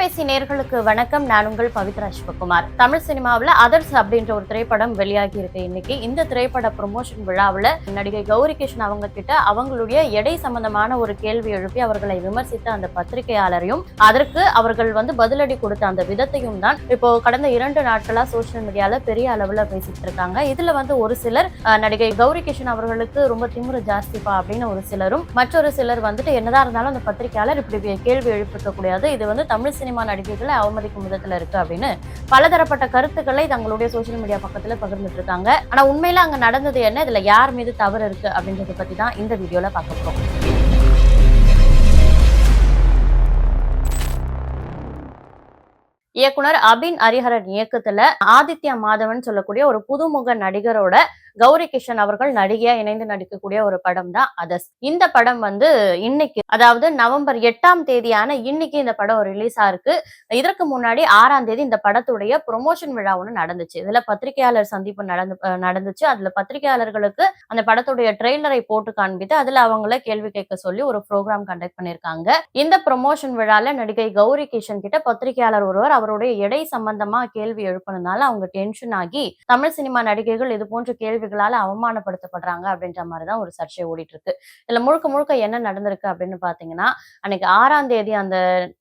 தொலைபேசி நேர்களுக்கு வணக்கம். நான் உங்கள் பவித்ரா சிவகுமார். தமிழ் சினிமாவில் அதர்ஸ் அப்படின்ற ஒரு திரைப்படம் வெளியாகி இருக்கு இன்னைக்கு. இந்த திரைப்பட ப்ரொமோஷன் விழாவில் நடிகை கௌரி கிருஷ்ணன் அவங்க கிட்ட அவங்களுடைய எடை சம்பந்தமான ஒரு கேள்வி எழுப்பி அவர்களை விமர்சித்த அந்த பத்திரிகையாளரையும் அதற்கு அவர்கள் வந்து பதிலடி கொடுத்த அந்த விதத்தையும் தான் இப்போ கடந்த இரண்டு நாட்களா சோசியல் மீடியால பெரிய அளவுல பேசிட்டு இருக்காங்க. இதுல வந்து ஒரு சிலர் நடிகை கௌரி கிருஷ்ணன் அவர்களுக்கு ரொம்ப திமிரு ஜாஸ்திப்பா அப்படின்னு ஒரு சிலரும் மற்றொரு சிலர் வந்துட்டு என்னதான் இருந்தாலும் அந்த பத்திரிகையாளர் இப்படி கேள்வி எழுப்பிக்க கூடாது இது வந்து தமிழ் சினிமா சினிமா நடிகைகளை அவமதிக்கும் விதத்துல இருக்கு அப்படின்னு பலதரப்பட்ட கருத்துக்களை தங்களுடைய சோசியல் மீடியா பக்கத்துல பகிர்ந்துட்டு இருக்காங்க ஆனா உண்மையில அங்க நடந்தது என்ன? இதுல யார் மீது தவறு இருக்கு அப்படின்றத பத்தி தான் இந்த வீடியோல பார்க்க போறோம். இயக்குனர் அபின் ஹரிஹரன் இயக்கத்துல ஆதித்யா மாதவன் சொல்லக்கூடிய ஒரு புதுமுக நடிகரோட கௌரி கிஷன் அவர்கள் நடிகையா இணைந்து நடிக்கக்கூடிய ஒரு படம் தான் அதர்ஸ் இந்த படம் வந்து இன்னைக்கு அதாவது நவம்பர் எட்டாம் தேதியான இன்னைக்கு இந்த படம் ரிலீஸ் ஆயிருக்கு இதற்கு முன்னாடி ஆறாம் தேதி இந்த படத்துடைய ப்ரொமோஷன் விழா ஒன்று நடந்துச்சு. இதுல பத்திரிகையாளர் சந்திப்பு நடந்து நடந்துச்சு. அதுல பத்திரிகையாளர்களுக்கு அந்த படத்துடைய ட்ரெய்லரை போட்டு காண்பித்து அதுல அவங்கள கேள்வி கேட்க சொல்லி ஒரு ப்ரோக்ராம் கண்டக்ட் பண்ணிருக்காங்க இந்த ப்ரொமோஷன் விழால நடிகை கௌரி கிஷன் கிட்ட பத்திரிகையாளர் ஒருவர் அவருடைய எடை சம்பந்தமா கேள்வி எழுப்பினதுனால அவங்க டென்ஷன் ஆகி தமிழ் சினிமா நடிகைகள் இது போன்ற கேள்வி கேள்விகளால அவமானப்படுத்தப்படுறாங்க அப்படின்ற மாதிரிதான் ஒரு சர்ச்சை ஓடிட்டு இருக்கு இதுல முழுக்க முழுக்க என்ன நடந்திருக்கு அப்படின்னு பாத்தீங்கன்னா அன்னைக்கு ஆறாம் தேதி அந்த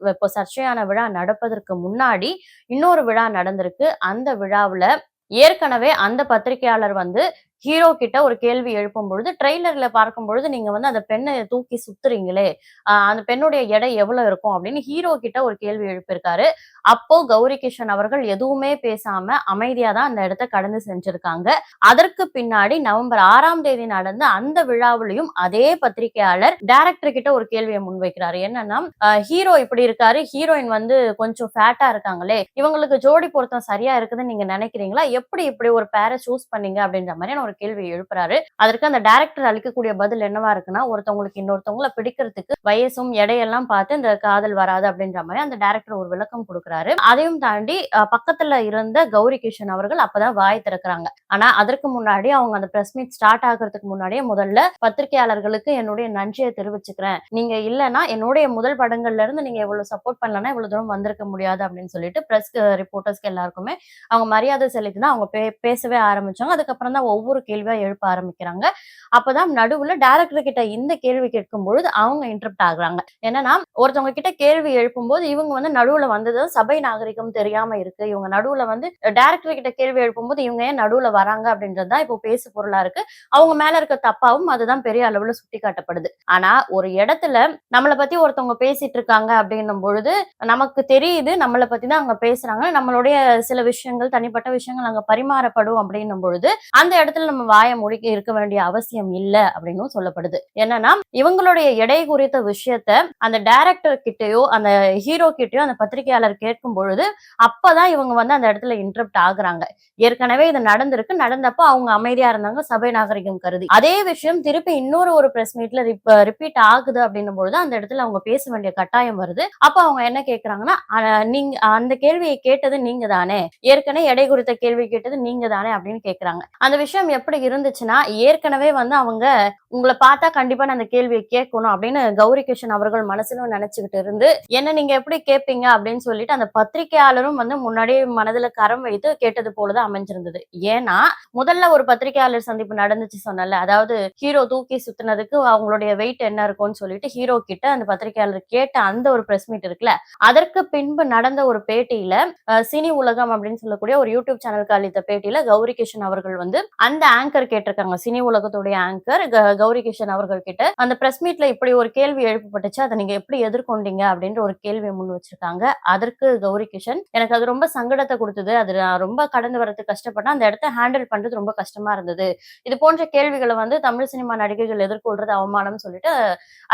இப்போ சர்ச்சையான விழா நடப்பதற்கு முன்னாடி இன்னொரு விழா நடந்திருக்கு. அந்த விழாவுல ஏற்கனவே அந்த பத்திரிகையாளர் வந்து ஹீரோ கிட்ட ஒரு கேள்வி எழுப்பும் பொழுது ட்ரெய்லர்ல பார்க்கும் பொழுது நீங்க வந்து அந்த பெண்ணை தூக்கி சுத்துறீங்களே ஆஹ் அந்த பெண்ணுடைய எடை எவ்வளவு இருக்கும் அப்படின்னு ஹீரோ கிட்ட ஒரு கேள்வி எழுப்பியிருக்காரு. அப்போ கௌரி கிஷன் அவர்கள் எதுவுமே பேசாம அமைதியா தான் அந்த இடத்த கடந்து செஞ்சிருக்காங்க. அதற்கு பின்னாடி நவம்பர் ஆறாம் தேதி நடந்த அந்த விழாவிலையும் அதே பத்திரிகையாளர் டைரக்டர் கிட்ட ஒரு கேள்வியை முன்வைக்கிறாரு. என்னன்னா ஹீரோ இப்படி இருக்காரு ஹீரோயின் வந்து கொஞ்சம் ஃபேட்டா இருக்காங்களே இவங்களுக்கு ஜோடி பொருத்தம் சரியா இருக்குதுன்னு நீங்க நினைக்கிறீங்களா? எப்படி இப்படி ஒரு பேரை சூஸ் பண்ணீங்க அப்படின்ற மாதிரியான ஒரு கேள்வியை எழுப்புறாரு. அதற்கு அந்த டைரக்டர் அளிக்கக்கூடிய பதில் என்னவா இருக்குன்னா ஒருத்தவங்களுக்கு இன்னொருத்தவங்களை பிடிக்கிறதுக்கு வயசும் எடையெல்லாம் பார்த்து இந்த காதல் வராது அப்படின்ற மாதிரி அந்த டைரக்டர் ஒரு விளக்கம் கொடுக்குறாரு. அதையும் தாண்டி பக்கத்துல இருந்த கௌரி கிஷன் அவர்கள் அப்பதான் வாய் திறக்கிறாங்க. ஆனா அதற்கு முன்னாடி அவங்க அந்த பிரஸ் மீட் ஸ்டார்ட் ஆகிறதுக்கு முன்னாடியே முதல்ல பத்திரிகையாளர்களுக்கு என்னுடைய நன்றியை தெரிவிச்சுக்கிறேன். நீங்க இல்லைன்னா என்னுடைய முதல் படங்கள்ல இருந்து நீங்க எவ்வளவு சப்போர்ட் பண்ணலன்னா இவ்வளவு தூரம் வந்திருக்க முடியாது அப்படின்னு சொல்லிட்டு பிரஸ் ரிப்போர்ட்டர்ஸ்க்கு எல்லாருக்குமே அவங்க மரியாதை செலுத்தி தான் அவங்க பே- பேசவே ஆரம்பிச்சாங்க. அதுக்கப்புறம் தான் ஒவ்வொரு கேள்வியா எழுப்ப ஆரம்பிக்கிறாங்க. அப்பதான் நடுவுல டைரக்டர் கிட்ட இந்த கேள்வி கேட்கும் பொழுது அவங்க இன்டர்ப்ட் ஆகுறாங்க. என்னன்னா ஒருத்தவங்க கிட்ட கேள்வி எழுப்பும்போது இவங்க வந்து நடுவுல வந்தது சபை நாகரிகம் தெரியாம இருக்கு. இவங்க நடுவுல வந்து டைரக்டர் கிட்ட கேள்வி எழுப்பும்போது இவங்க ஏன் நடுவுல வராங்க அப்படின்றது தான் இப்போ பேசு பொருளா இருக்கு. அவங்க மேல இருக்க தப்பாவும் அதுதான் பெரிய அளவுல சுட்டி காட்டப்படுது ஆனா ஒரு இடத்துல நம்மளை பத்தி ஒருத்தவங்க பேசிட்டு இருக்காங்க அப்படின்னும் பொழுது நமக்கு தெரியுது நம்மளை பத்தி தான் அங்க பேசுறாங்க. நம்மளுடைய சில விஷயங்கள் தனிப்பட்ட விஷயங்கள் அங்க பரிமாறப்படும் அப்படின்னும் பொழுது அந்த இடத்துல நம்ம வாயை முடிக்க இருக்க வேண்டிய அவசியம் இல்ல அப்படின்னும் சொல்லப்படுது. என்னன்னா இவங்களுடைய எடை குறித்த விஷயத்த அந்த டைரக்டர் கிட்டயோ அந்த ஹீரோ கிட்டயோ அந்த பத்திரிகையாளர் கேட்கும் பொழுது அப்பதான் இவங்க வந்து அந்த இடத்துல இன்டரப்ட் ஆகுறாங்க. ஏற்கனவே இது நடந்திருக்கு. நடந்தப்போ அவங்க அமைதியா இருந்தாங்க. சபை நாகரிகம் கருதி. அதே விஷயம் திருப்பி இன்னொரு ஒரு பிரஸ் மீட்ல ரிப்பீட் ஆகுது அப்படின்னும் பொழுது அந்த இடத்துல அவங்க பேச வேண்டிய கட்டாயம் வருது. அப்ப அவங்க என்ன கேக்குறாங்கன்னா நீங்க அந்த கேள்வியை கேட்டது நீங்க தானே ஏற்கனவே எடை குறித்த கேள்வி கேட்டது நீங்க தானே அப்படின்னு கேக்குறாங்க. அந்த விஷயம் எப்படி இருந்துச்சுன்னா ஏற்கனவே வந்து அவங்க உங்களை பார்த்தா கண்டிப்பா நான் அந்த கேள்வியை கேட்கணும் அப்படின்னு கௌரி கிருஷ்ணன் அவர்கள் மனசுல நினைச்சுக்கிட்டு இருந்து என்ன நீங்க எப்படி கேட்பீங்க? அப்படின்னு சொல்லிட்டு அந்த பத்திரிகையாளரும் வந்து முன்னாடியே மனதுல கரம் வைத்து கேட்டது போலதான் அமைஞ்சிருந்தது. ஏன்னா முதல்ல ஒரு பத்திரிகையாளர் சந்திப்பு நடந்துச்சு சொன்னல அதாவது ஹீரோ தூக்கி சுத்தினதுக்கு அவங்களுடைய வெயிட் என்ன இருக்கும்னு சொல்லிட்டு ஹீரோ கிட்ட அந்த பத்திரிகையாளர் கேட்ட அந்த ஒரு பிரஸ் மீட் இருக்குல்ல அதற்கு பின்பு நடந்த ஒரு பேட்டியில சினி உலகம் அப்படின்னு சொல்லக்கூடிய ஒரு யூடியூப் சேனலுக்கு அளித்த பேட்டியில கௌரி கிருஷ்ணன் அவர்கள் வந்து அந்த ஆங்கர் கேட்டிருக்காங்க. சினி உலகத்துடைய ஆங்கர் கௌரி கிஷன் அவர்கள் கிட்ட அந்த பிரஸ் மீட்ல இப்படி ஒரு கேள்வி எழுப்பப்பட்டுச்சு. அதை நீங்க எப்படி எதிர்கொண்டீங்க அப்படின்ற ஒரு கேள்வியை முன் வச்சிருக்காங்க. அதற்கு கௌரி கிஷன் எனக்கு அது ரொம்ப சங்கடத்தை கொடுத்தது. அது நான் ரொம்ப கடந்து வரதுக்கு கஷ்டப்பட்டேன். அந்த இடத்த ஹேண்டில் பண்றது ரொம்ப கஷ்டமா இருந்தது. இது போன்ற கேள்விகளை வந்து தமிழ் சினிமா நடிகைகள் எதிர்கொள்றது அவமானம் சொல்லிட்டு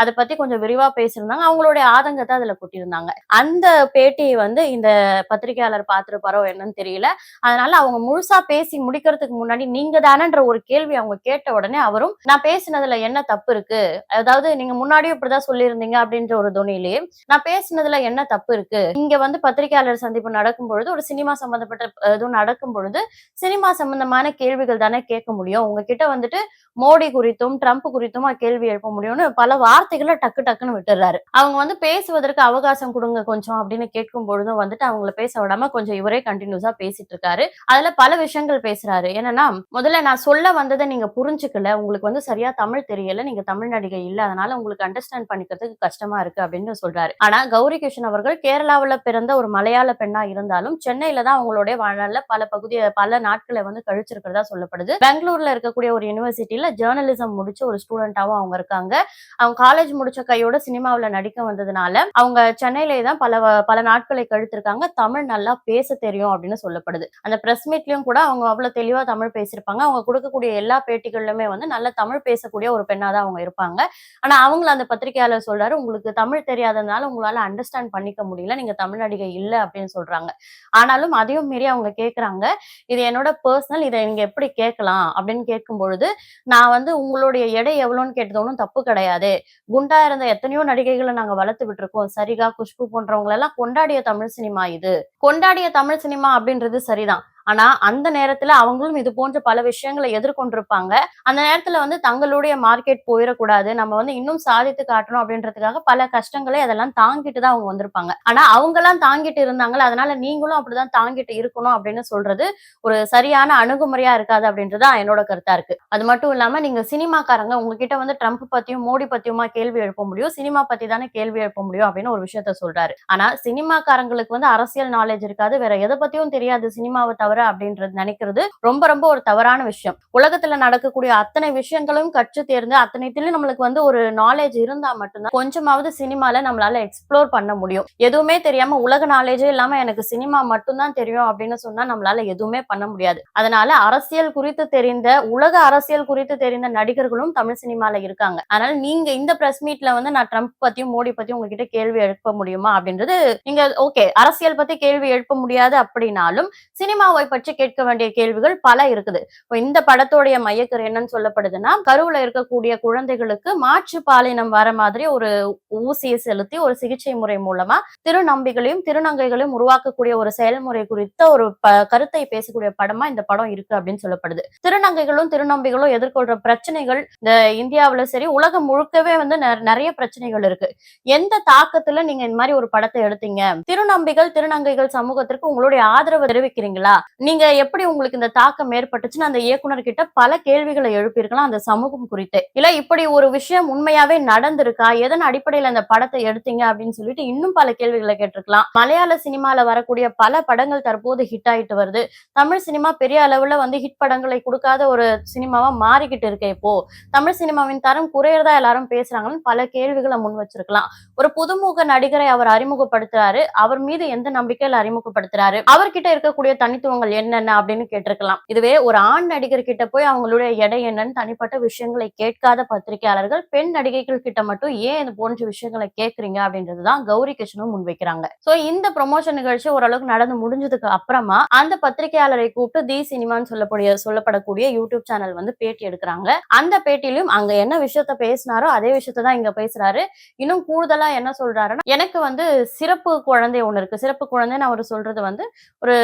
அதை பத்தி கொஞ்சம் விரிவா பேசியிருந்தாங்க. அவங்களுடைய ஆதங்கத்தை அதுல கொட்டியிருந்தாங்க. அந்த பேட்டியை வந்து இந்த பத்திரிகையாளர் பார்த்துருப்பாரோ என்னன்னு தெரியல. அதனால அவங்க முழுசா பேசி முடிக்கிறதுக்கு முன்னாடி நீங்க தான் தானன்ற ஒரு கேள்வி அவங்க கேட்ட உடனே அவரும் நான் பேசினதுல என்ன தப்பு இருக்கு? அதாவது நீங்க முன்னாடியும் இப்படிதான் சொல்லியிருந்தீங்க அப்படின்ற ஒரு துணியிலேயே நான் பேசினதுல என்ன தப்பு இருக்கு? இங்க வந்து பத்திரிகையாளர் சந்திப்பு நடக்கும் பொழுது ஒரு சினிமா சம்பந்தப்பட்ட எதுவும் நடக்கும் பொழுது சினிமா சம்பந்தமான கேள்விகள் தானே கேட்க முடியும். உங்ககிட்ட வந்துட்டு மோடி குறித்தும் ட்ரம்ப் குறித்தும் கேள்வி எழுப்ப முடியும்னு பல வார்த்தைகளை டக்கு டக்குன்னு விட்டுறாரு. அவங்க வந்து பேசுவதற்கு அவகாசம் கொடுங்க கொஞ்சம் அப்படின்னு கேட்கும் பொழுதும் வந்துட்டு அவங்கள பேச விடாம கொஞ்சம் இவரே கண்டினியூஸா பேசிட்டு இருக்காரு. அதுல பல விஷயங்கள் பேசுறாரு. என்னன்னா முதல்ல நான் சொல்ல வந்ததை நீங்க புரிஞ்சுக்கல. உங்களுக்கு வந்து சரியா தமிழ் தெரியல. நீங்க தமிழ் நடிகை இல்ல. அதனால உங்களுக்கு அண்டர்ஸ்டாண்ட் பண்ணிக்கிறதுக்கு கஷ்டமா இருக்கு அப்படின்னு சொல்றாரு. ஆனா கௌரி கிருஷ்ணன் அவர்கள் கேரளாவில பிறந்த ஒரு மலையாள பெண்ணா இருந்தாலும் சென்னையில தான் அவங்களுடைய வாழ்நாள்ல பல பகுதியை பல நாட்களை வந்து கழிச்சிருக்கிறதா சொல்லப்படுது. பெங்களூர்ல இருக்கக்கூடிய ஒரு யூனிவர்சிட்டியில ஜேர்னலிசம் முடிச்ச ஒரு ஸ்டூடெண்டாவும் அவங்க இருக்காங்க. அவங்க காலேஜ் முடிச்ச கையோட சினிமாவுல நடிக்க வந்ததுனால அவங்க சென்னையிலே தான் பல பல நாட்களை கழுத்திருக்காங்க. தமிழ் நல்லா பேச தெரியும் அப்படின்னு சொல்லப்படுது. அந்த பிரஸ் மீட்லயும் கூட அவங்க அவ்வளவு தெளிவா தமிழ் பேசியிருப்பாங்க. அவங்க கொடுக்கக்கூடிய எல்லா பேட்டிகளிலுமே வந்து நல்ல தமிழ் பேசக்கூடிய ஒரு பெண்ணா தான் அவங்க இருப்பாங்க. ஆனா அவங்கள அந்த பத்திரிகையாளர் சொல்றாரு உங்களுக்கு தமிழ் தெரியாததுனால உங்களால அண்டர்ஸ்டாண்ட் பண்ணிக்க முடியல. நீங்க தமிழ் நடிகை இல்ல அப்படின்னு சொல்றாங்க. ஆனாலும் அதையும் மீறி அவங்க கேட்கறாங்க இது என்னோட பர்சனல் இதை நீங்க எப்படி கேட்கலாம் அப்படின்னு கேட்கும் பொழுது நான் வந்து உங்களுடைய எடை எவ்வளோன்னு கேட்டது ஒன்றும் தப்பு கிடையாது. குண்டா இருந்த எத்தனையோ நடிகைகளை நாங்க வளர்த்து விட்டுருக்கோம். சரிகா குஷ்பு போன்றவங்களெல்லாம் கொண்டாடிய தமிழ் சினிமா இது. கொண்டாடிய தமிழ் சினிமா அப்படின்றது சரிதான். ஆனா அந்த நேரத்துல அவங்களும் இது போன்ற பல விஷயங்களை எதிர்கொண்டிருப்பாங்க. அந்த நேரத்துல வந்து தங்களுடைய மார்க்கெட் போயிடக்கூடாது நம்ம வந்து இன்னும் சாதித்து காட்டணும் அப்படின்றதுக்காக பல கஷ்டங்களை அதெல்லாம் தாங்கிட்டு தான் அவங்க வந்திருப்பாங்க. ஆனா அவங்க எல்லாம் தாங்கிட்டு இருந்தாங்க அதனால நீங்களும் அப்படிதான் தாங்கிட்டு இருக்கணும் அப்படின்னு சொல்றது ஒரு சரியான அணுகுமுறையா இருக்காது அப்படின்றது என்னோட கருத்தா இருக்கு. அது மட்டும் இல்லாம நீங்க சினிமாக்காரங்க உங்ககிட்ட வந்து ட்ரம்ப் பத்தியும் மோடி பத்தியுமா கேள்வி எழுப்ப முடியும். சினிமா பத்தி தானே கேள்வி எழுப்ப முடியும் அப்படின்னு ஒரு விஷயத்த சொல்றாரு. ஆனா சினிமாக்காரங்களுக்கு வந்து அரசியல் நாலேஜ் இருக்காது. வேற எதை பத்தியும் தெரியாது. சினிமாவை தவிர அப்படின்றது நினைக்கிறது ரொம்ப ரொம்ப ஒரு தவறான விஷயம். உலகத்துல நடக்கக்கூடிய அத்தனை விஷயங்களும் கற்று தேர்ந்து அத்தனைத்திலும் நம்மளுக்கு வந்து ஒரு நாலேஜ் இருந்தா மட்டும்தான் கொஞ்சமாவது சினிமால நம்மளால எக்ஸ்ப்ளோர் பண்ண முடியும். எதுவுமே தெரியாம உலக நாலேஜே இல்லாம எனக்கு சினிமா மட்டும்தான் தெரியும் அப்படின்னு சொன்னா நம்மளால எதுவுமே பண்ண முடியாது. அதனால அரசியல் குறித்து தெரிந்த உலக அரசியல் குறித்து தெரிந்த நடிகர்களும் தமிழ் சினிமால இருக்காங்க. அதனால நீங்க இந்த பிரஸ் மீட்ல வந்து நான் ட்ரம்ப் பத்தியும் மோடி பத்தியும் உங்ககிட்ட கேள்வி எழுப்ப முடியுமா அப்படின்றது நீங்க ஓகே அரசியல் பத்தி கேள்வி எழுப்ப முடியாது அப்படின்னாலும் சினிமாவை பற்றி கேட்க வேண்டிய கேள்விகள் பல இருக்குது. இப்போ இந்த படத்தோடைய மையக்கரு என்னன்னு சொல்லப்படுதுன்னா கருவுல இருக்கக்கூடிய குழந்தைகளுக்கு மாற்று பாலினம் வர மாதிரி ஒரு ஊசியை செலுத்தி ஒரு சிகிச்சை முறை மூலமா திருநம்பிகளையும் திருநங்கைகளையும் உருவாக்கக்கூடிய ஒரு செயல்முறை குறித்த ஒரு கருத்தை பேசக்கூடிய படமா இந்த படம் இருக்கு அப்படின்னு சொல்லப்படுது. திருநங்கைகளும் திருநம்பிகளும் எதிர்கொள்ற பிரச்சனைகள் இந்த இந்தியாவுல சரி உலகம் முழுக்கவே வந்து நெ- நிறைய பிரச்சனைகள் இருக்கு. எந்த தாக்கத்துல நீங்க இந்த மாதிரி ஒரு படத்தை எடுத்தீங்க? திருநம்பிகள் திருநங்கைகள் சமூகத்திற்கு உங்களுடைய ஆதரவு தெரிவிக்கிறீங்களா? நீங்க எப்படி உங்களுக்கு இந்த தாக்கம் ஏற்பட்டுச்சுன்னு அந்த இயக்குனர் கிட்ட பல கேள்விகளை எழுப்பியிருக்கலாம் அந்த சமூகம் குறித்து. இல்ல இப்படி ஒரு விஷயம் உண்மையாவே நடந்திருக்கா? எதன் அடிப்படையில அந்த படத்தை எடுத்தீங்க அப்படின்னு சொல்லிட்டு இன்னும் பல கேள்விகளை கேட்டிருக்கலாம். மலையாள சினிமால வரக்கூடிய பல படங்கள் தற்போது ஹிட் ஆயிட்டு வருது. தமிழ் சினிமா பெரிய அளவுல வந்து ஹிட் படங்களை கொடுக்காத ஒரு சினிமாவா மாறிக்கிட்டு இருக்கு இப்போ. தமிழ் சினிமாவின் தரம் குறையறதா எல்லாரும் பேசுறாங்கன்னு பல கேள்விகளை முன் வச்சிருக்கலாம். ஒரு புதுமுக நடிகரை அவர் அறிமுகப்படுத்துறாரு. அவர் மீது எந்த நம்பிக்கையில அறிமுகப்படுத்துறாரு? அவர்கிட்ட இருக்கக்கூடிய தனித்துவங்கள் என்னென்ன அப்படின்னு கேட்டிருக்கலாம். இதுவே ஒரு ஆண் நடிகர் கிட்ட போய் அவங்களுடைய எடை என்னன்னு தனிப்பட்ட விஷயங்களை கேட்காத பத்திரிகையாளர்கள் பெண் நடிகைகள் கிட்ட மட்டும் ஏன் இது போன்ற விஷயங்களை கேட்குறீங்க அப்படின்றதுதான் கௌரி கிருஷ்ணனும் முன்வைக்கிறாங்க சோ இந்த ப்ரொமோஷன் நிகழ்ச்சி ஓரளவுக்கு நடந்து முடிஞ்சதுக்கு அப்புறமா அந்த பத்திரிகையாளரை கூப்பிட்டு தி சினிமான்னு சொல்லக்கூடிய சொல்லப்படக்கூடிய யூடியூப் சேனல் வந்து பேட்டி எடுக்கிறாங்க. அந்த பேட்டியிலும் அங்க என்ன விஷயத்த பேசினாரோ அதே விஷயத்த தான் இங்க பேசுறாரு. இன்னும் கூடுதலா என்ன சொல்றாருன்னா எனக்கு வந்து சிறப்பு குழந்தை ஒண்ணு இருக்கு. சிறப்பு குழந்தைன்னு அவர் சொல்றது வந்து ஒரு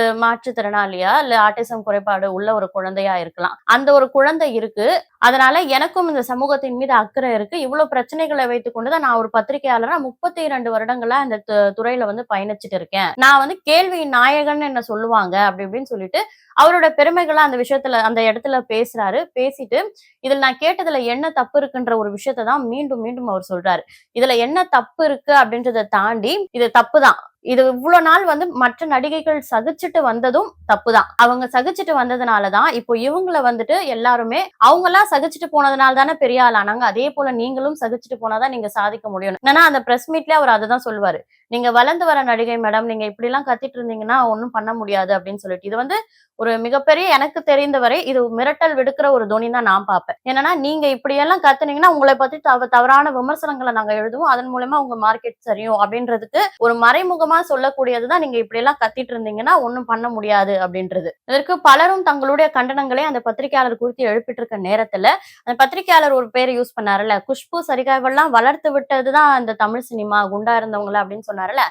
மாற்றுத்திறனாளியா இல்ல ஆட்டிசம் குறைபாடு உள்ள ஒரு குழந்தையா இருக்கலாம். அந்த ஒரு குழந்தை இருக்கு. அதனால எனக்கும் இந்த சமூகத்தின் மீது அக்கறை இருக்கு. இவ்வளவு பிரச்சனைகளை வைத்துக் கொண்டுதான் நான் ஒரு பத்திரிகையாளரா முப்பத்தி இரண்டு வருடங்களா இந்த து- துறையில வந்து பயணிச்சுட்டு இருக்கேன். நான் வந்து கேள்வி நாயகன் என்ன சொல்லுவாங்க அப்படி இப்படின்னு சொல்லிட்டு அவரோட பெருமைகளை அந்த விஷயத்துல அந்த இடத்துல பேசுறாரு. பேசிட்டு இதுல நான் கேட்டதுல என்ன தப்பு இருக்குன்ற ஒரு விஷயத்தை தான் மீண்டும் மீண்டும் அவர் சொல்றாரு. இதுல என்ன தப்பு இருக்கு அப்படின்றத தாண்டி இது தப்பு தான் இது இவ்வளவு நாள் வந்து மற்ற நடிகைகள் சகிச்சுட்டு வந்ததும் தப்புதான். அவங்க சகிச்சுட்டு வந்ததுனாலதான் இப்போ இவங்கள வந்துட்டு எல்லாருமே அவங்க எல்லாம் சகிச்சுட்டு போனதுனால தானே பெரிய ஆள் ஆனாங்க. அதே போல நீங்களும் சகிச்சுட்டு போனாதான் நீங்க சாதிக்க முடியும். ஏன்னா அந்த பிரஸ் மீட்ல அவர் அதை தான் சொல்லுவாரு. நீங்க வளர்ந்து வர நடிகை மேடம் நீங்க இப்படி எல்லாம் கத்திட்டு இருந்தீங்கன்னா ஒன்றும் பண்ண முடியாது அப்படின்னு சொல்லிட்டு. இது வந்து ஒரு மிகப்பெரிய எனக்கு தெரிந்தவரை இது மிரட்டல் விடுக்கிற ஒரு துணி தான் நான் பார்ப்பேன். என்னன்னா நீங்க இப்படி எல்லாம் கத்துனீங்கன்னா உங்களை பத்தி தவ தவறான விமர்சனங்களை நாங்க எழுதுவோம். அதன் மூலமா உங்க மார்க்கெட் சரியும் அப்படின்றதுக்கு ஒரு மறைமுகமா சொல்லக்கூடியதுதான் நீங்க இப்படி எல்லாம் கத்திட்டு இருந்தீங்கன்னா ஒன்றும் பண்ண முடியாது அப்படின்றது. இதற்கு பலரும் தங்களுடைய கண்டனங்களை அந்த பத்திரிகையாளர் குறித்து எழுப்பிட்டு இருக்க நேரத்துல அந்த பத்திரிகையாளர் ஒரு பேரை யூஸ் பண்ணாருல்ல குஷ்பு சரிகாவெல்லாம் வளர்த்து விட்டதுதான் அந்த தமிழ் சினிமா குண்டா இருந்தவங்கள அப்படின்னு சொன்னாரு சொன்னார்ல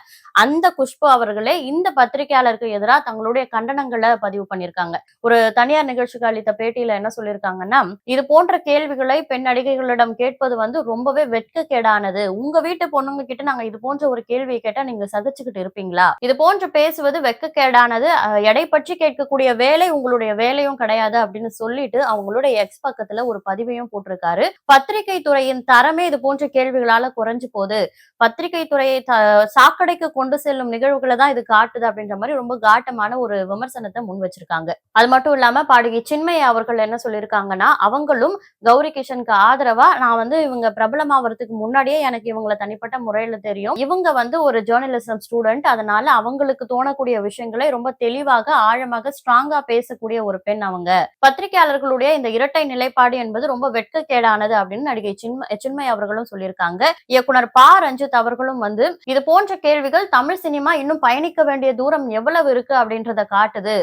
அந்த குஷ்பு அவர்களே இந்த பத்திரிகையாளருக்கு எதிராக தங்களுடைய கண்டனங்களை பதிவு பண்ணியிருக்காங்க. ஒரு தனியார் நிகழ்ச்சிக்கு அளித்த பேட்டியில என்ன சொல்லியிருக்காங்கன்னா இது போன்ற கேள்விகளை பெண் நடிகைகளிடம் கேட்பது வந்து ரொம்பவே வெட்கக்கேடானது. உங்க வீட்டு பொண்ணுங்க கிட்ட நாங்க இது போன்ற ஒரு கேள்வியை கேட்டா நீங்க சகிச்சுக்கிட்டு இருப்பீங்களா? இது போன்று பேசுவது வெட்கக்கேடானது. எடை பற்றி கேட்கக்கூடிய வேலை உங்களுடைய வேலையும் கிடையாது அப்படின்னு சொல்லிட்டு அவங்களுடைய எக்ஸ் பக்கத்துல ஒரு பதிவையும் போட்டிருக்காரு. பத்திரிகை துறையின் தரமே இது போன்ற கேள்விகளால குறைஞ்சு போகுது. பத்திரிகை துறையை சாக்கடைக்கு கொண்டு செல்லும் நிகழ்வுகளை தான் இது காட்டுது அப்படின்ற மாதிரி ரொம்ப காட்டமான ஒரு விமர்சனத்தை முன் வச்சிருக்காங்க. அது மட்டும் இல்லாம பாடகி சின்மய் அவர்கள் என்ன சொல்லியிருக்காங்கன்னா அவங்களும் கௌரி கிஷனுக்கு ஆதரவா நான் வந்து இவங்க பிரபலமாவதுக்கு முன்னாடியே எனக்கு இவங்களை தனிப்பட்ட முறையில தெரியும். இவங்க வந்து ஒரு ஜேர்னலிசம் ஸ்டூடெண்ட் அதனால அவங்களுக்கு தோணக்கூடிய விஷயங்களை ரொம்ப தெளிவாக ஆழமாக ஸ்ட்ராங்கா பேசக்கூடிய ஒரு பெண் அவங்க. பத்திரிகையாளர்களுடைய இந்த இரட்டை நிலைப்பாடு என்பது ரொம்ப வெட்கக்கேடானது அப்படின்னு நடிகை சின்ம சின்மய் அவர்களும் சொல்லியிருக்காங்க. இயக்குனர் ப. ரஞ்சித் அவர்களும் வந்து இது போன்ற போன்ற கேள்விகள் தமிழ் சினிமா இன்னும் பயணிக்க வேண்டிய தூரம் எவ்வளவு இருக்கு அப்படின்றத காட்டுது.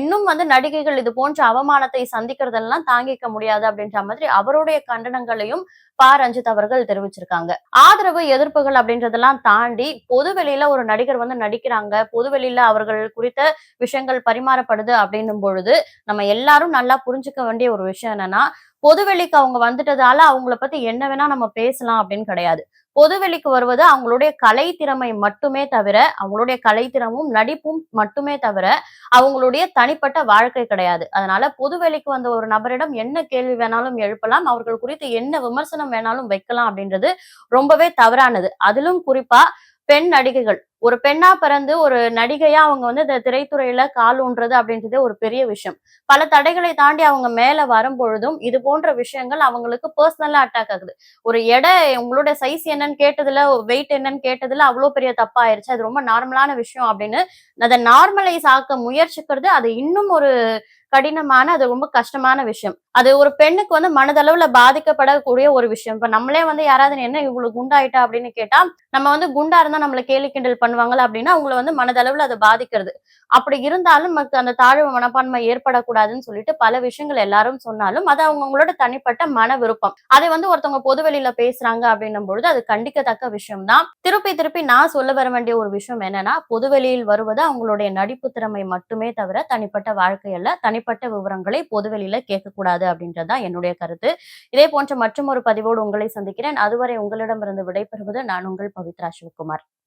இன்னும் வந்து நடிகைகள் இது போன்ற அவமானத்தை சந்திக்கிறதெல்லாம் தாங்கிக்க முடியாது அப்படின்ற மாதிரி அவருடைய கண்டனங்களையும் ப. ரஞ்சித் அவர்கள் தெரிவிச்சிருக்காங்க. ஆதரவு எதிர்ப்புகள் அப்படின்றதெல்லாம் தாண்டி பொதுவெளியில ஒரு நடிகர் வந்து நடிக்கிறாங்க. பொதுவெளியில அவர்கள் குறித்த விஷயங்கள் பரிமாறப்படுது அப்படின்னும் பொழுது நம்ம எல்லாரும் நல்லா புரிஞ்சுக்க வேண்டிய ஒரு விஷயம் என்னன்னா பொதுவெளிக்கு அவங்க வந்துட்டதால அவங்கள பத்தி என்ன வேணா நம்ம பேசலாம் அப்படின்னு கிடையாது. பொதுவெளிக்கு வருவது அவங்களுடைய கலை திறமை மட்டுமே தவிர அவங்களுடைய கலைத்திறமும் நடிப்பும் மட்டுமே தவிர அவங்களுடைய தனிப்பட்ட வாழ்க்கை கிடையாது. அதனால பொதுவெளிக்கு வந்த ஒரு நபரிடம் என்ன கேள்வி வேணாலும் எழுப்பலாம் அவர்கள் குறித்து என்ன விமர்சனம் வேணாலும் வைக்கலாம் அப்படின்றது ரொம்பவே தவறானது. அதிலும் குறிப்பா பெண் நடிகைகள். ஒரு பெண்ணா பிறந்து ஒரு நடிகையா அவங்க வந்து இந்த திரைத்துறையில கால் ஊன்றது அப்படின்றது ஒரு பெரிய விஷயம். பல தடைகளை தாண்டி அவங்க மேல வரும் பொழுதும் இது போன்ற விஷயங்கள் அவங்களுக்கு பர்சனலா அட்டாக் ஆகுது. ஒரு எடை உங்களோட சைஸ் என்னன்னு கேட்டதுல வெயிட் என்னன்னு கேட்டதுல அவ்வளவு பெரிய தப்பாயிருச்சு. அது ரொம்ப நார்மலான விஷயம் அப்படின்னு அதை நார்மலைஸ் ஆக்க முயற்சிக்கிறது அது இன்னும் ஒரு கடினமான அது ரொம்ப கஷ்டமான விஷயம். அது ஒரு பெண்ணுக்கு வந்து மனதளவுல பாதிக்கப்படக்கூடிய ஒரு விஷயம். இப்ப நம்மளே வந்து யாராவது என்ன இவ்வளவு குண்டாயிட்டா அப்படின்னு கேட்டா நம்ம வந்து குண்டா இருந்தா நம்மள கேலி கிண்டல் பண்ணுவாங்களா அப்படின்னா அவங்கள வந்து மனதளவுல அதை பாதிக்கிறது. அப்படி இருந்தாலும் நமக்கு அந்த தாழ்வு மனப்பான்மை ஏற்படக்கூடாதுன்னு சொல்லிட்டு பல விஷயங்கள் எல்லாரும் சொன்னாலும் அது அவங்களோட தனிப்பட்ட மன விருப்பம். அதை வந்து ஒருத்தவங்க பொதுவெளியில பேசுறாங்க அப்படின்னும் பொழுது அது கண்டிக்கத்தக்க விஷயம் தான் திருப்பி திருப்பி நான் சொல்ல வர வேண்டிய ஒரு விஷயம் என்னன்னா பொதுவெளியில் வருவது அவங்களுடைய நடிப்பு திறமை மட்டுமே தவிர தனிப்பட்ட வாழ்க்கையல்ல தனிப்பட்ட விவரங்களை பொதுவெளியில கேட்கக்கூடாது அப்படின்றதுதான் என்னுடைய கருத்து. இதே போன்ற மற்றும் ஒரு பதிவோடு உங்களை சந்திக்கிறேன். அதுவரை உங்களிடமிருந்து விடைபெறுவது நான் உங்கள் பவித்ரா சிவகுமார்.